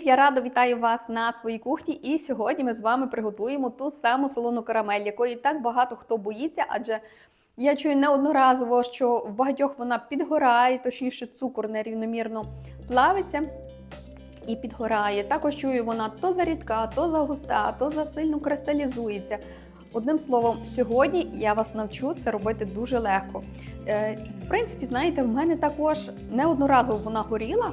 Привіт! Я рада вітаю вас на своїй кухні. І сьогодні ми з вами приготуємо ту саму солону карамель, якої так багато хто боїться, адже я чую неодноразово, що в багатьох вона підгорає, точніше, цукор нерівномірно плавиться і підгорає. Також чую, вона то зарідка, то загуста, то засильно кристалізується. Одним словом, сьогодні я вас навчу це робити дуже легко. Е, В принципі, знаєте, в мене також неодноразово вона горіла.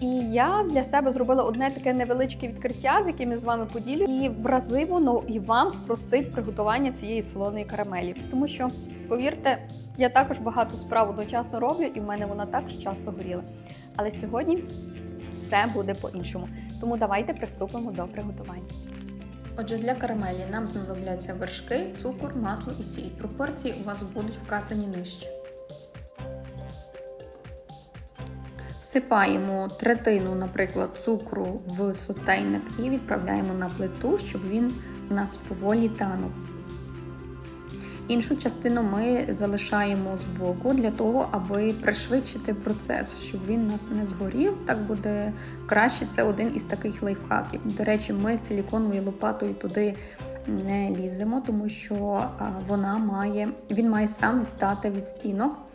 І я для себе зробила одне таке невеличке відкриття, з яким я з вами поділю. І в рази воно і вам спростить приготування цієї солоної карамелі. Тому що, повірте, я також багато справ одночасно роблю, і в мене вона також часто горіла. Але сьогодні все буде по-іншому. Тому давайте приступимо до приготування. Отже, для карамелі нам знадобляться вершки, цукор, масло і сіль. Пропорції у вас будуть вказані нижче. Всипаємо третину, наприклад, цукру в сотейник і відправляємо на плиту, щоб він у нас поволі танув. Іншу частину ми залишаємо збоку для того, аби пришвидшити процес, щоб він нас не згорів. Так буде краще. Це один із таких лайфхаків. До речі, ми силіконовою лопатою туди не ліземо, тому що вона має, він має сам відстати від стінок.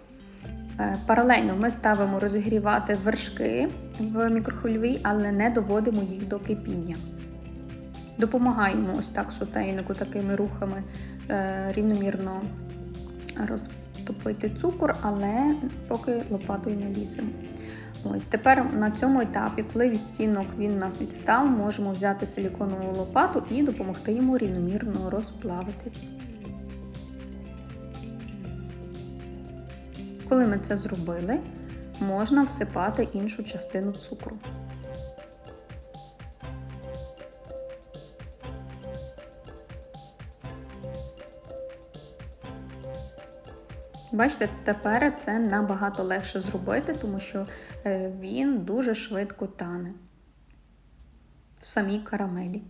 Е, Паралельно ми ставимо розігрівати вершки в мікрохвильовій, але не доводимо їх до кипіння. Допомагаємо ось так сотейнику такими рухами е, рівномірно розтопити цукор, але поки лопатою не ліземо. Ось тепер на цьому етапі, коли від стінок він нас відстав, можемо взяти силіконову лопату і допомогти йому рівномірно розплавитись. Коли ми це зробили, можна всипати іншу частину цукру. Бачите, тепер це набагато легше зробити, тому що е, він дуже швидко тане в самій карамелі.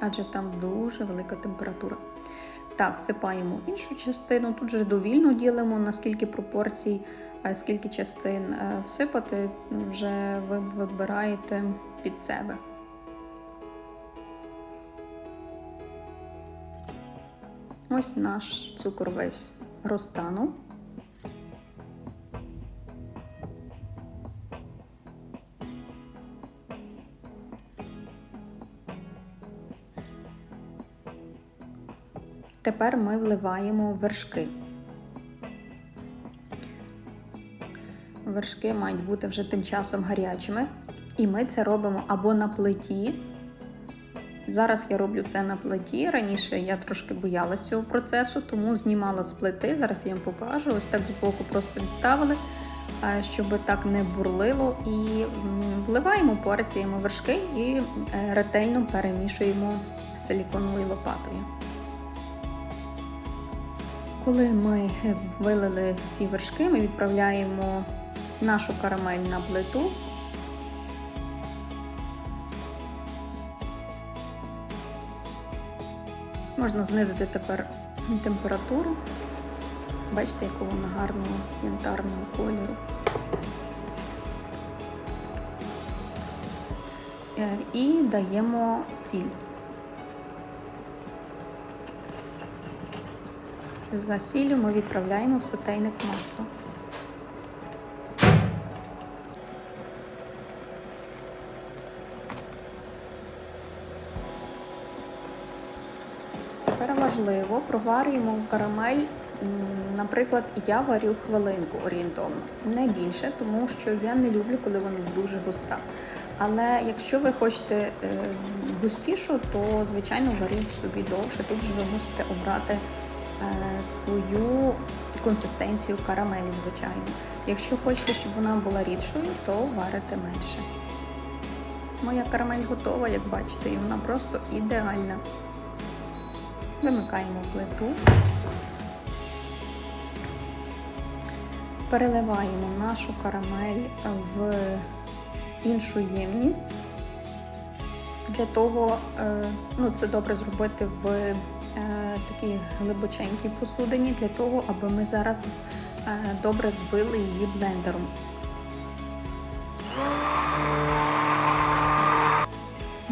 Адже там дуже велика температура. Так, всипаємо іншу частину. Тут вже довільно ділимо, наскільки пропорцій, е, скільки частин е, всипати, вже ви вибираєте під себе. Ось наш цукор весь розтанув. Тепер ми вливаємо вершки. Вершки мають бути вже тим часом гарячими. І ми це робимо або на плиті. Зараз я роблю це на плиті. Раніше я трошки боялася цього процесу, тому знімала з плити. Зараз я вам покажу. Ось так збоку просто відставили, щоб так не бурлило. І вливаємо порціями вершки і е, ретельно перемішуємо силіконовою лопатою. Коли ми вилили всі вершки, ми відправляємо нашу карамель на плиту. Можна знизити тепер температуру. Бачите, якого вона гарного янтарного кольору. Е, І даємо сіль. За сіллю ми відправляємо в сотейник масло. Тепер важливо, проварюємо карамель. Наприклад, я варю хвилинку орієнтовно, не більше, тому що я не люблю, коли вона дуже густа. Але якщо ви хочете е, густішу, то звичайно варіть собі довше. Тут же ви мусите обрати свою консистенцію карамелі, звичайно. Якщо хочете, щоб вона була рідшою, то варите менше. Моя карамель готова, як бачите, і вона просто ідеальна. Вимикаємо плиту, переливаємо нашу карамель в іншу ємність. Для того, ну, це добре зробити в е, такій глибоченькій посудині, для того, аби ми зараз е, добре збили її блендером.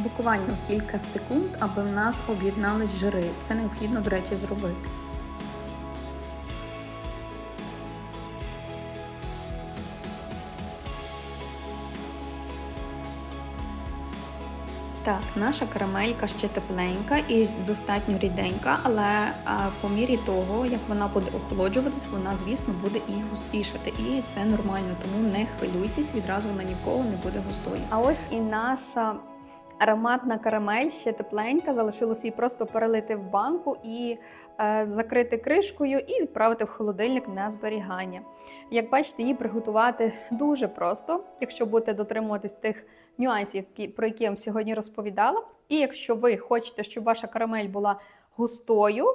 буквально кілька секунд, аби в нас об'єднались жири. Це необхідно, до речі, зробити. Так, наша карамелька ще тепленька і достатньо ріденька, але по мірі того, як вона буде охолоджуватись, вона, звісно, буде і густішати. І це нормально, тому не хвилюйтесь, відразу вона ні в кого не буде густою. А ось і наша ароматна карамель ще тепленька. Залишилося її просто перелити в банку і е, закрити кришкою і відправити в холодильник на зберігання. Як бачите, її приготувати дуже просто, якщо будете дотримуватись тих нюансів, про які я вам сьогодні розповідала. І якщо ви хочете, щоб ваша карамель була густою,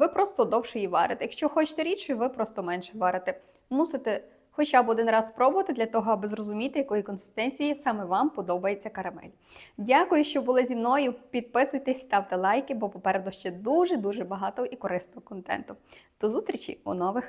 ви просто довше її варите. Якщо хочете рідшою, ви просто менше варите. Мусите хоча б один раз спробувати для того, аби зрозуміти, якої консистенції саме вам подобається карамель. Дякую, що були зі мною. Підписуйтесь, ставте лайки, бо попереду ще дуже дуже багато і корисного контенту. До зустрічі у нових